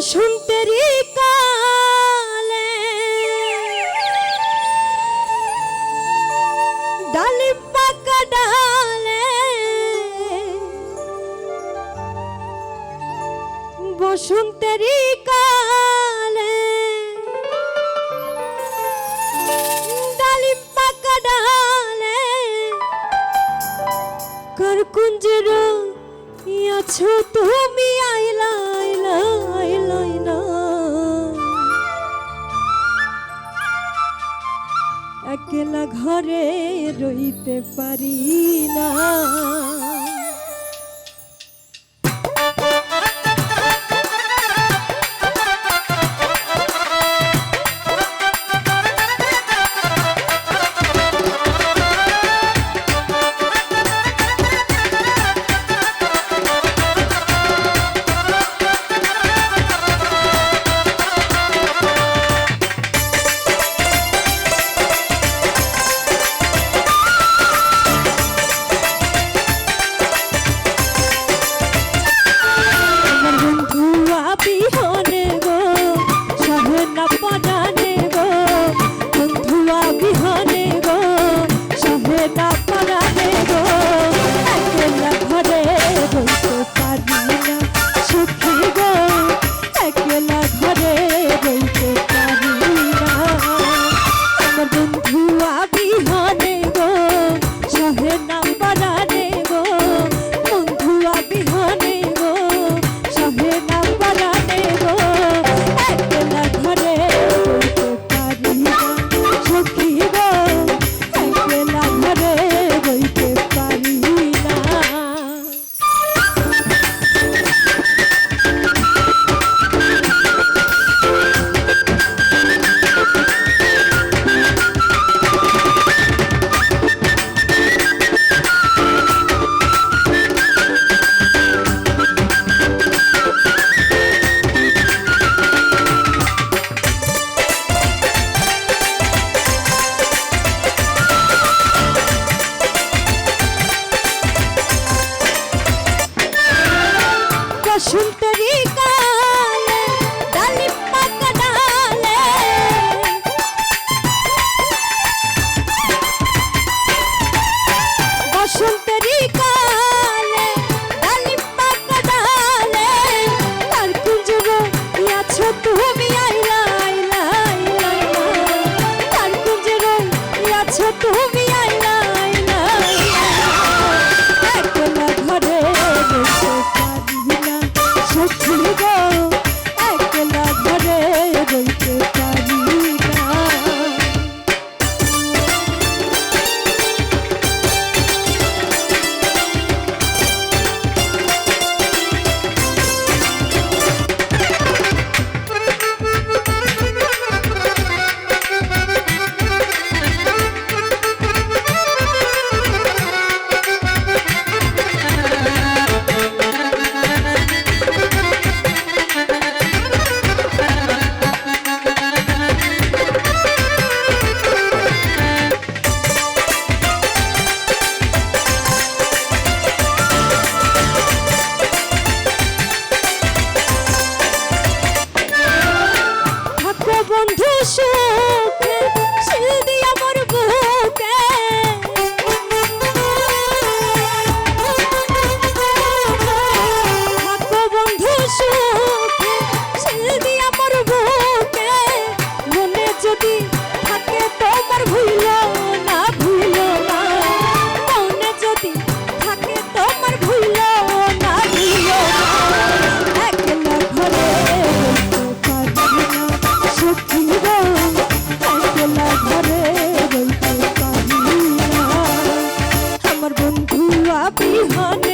বসন্তেরই কালে। ডালে পাকা ডালে বসন্তেরই কালে। ডালে পাকা ডালে করকুঞ্জের আছো তুমি আইলা আইলা আইলা না। একলা ঘরে রইতে পারি না। পারা আছো তুমি happy honey.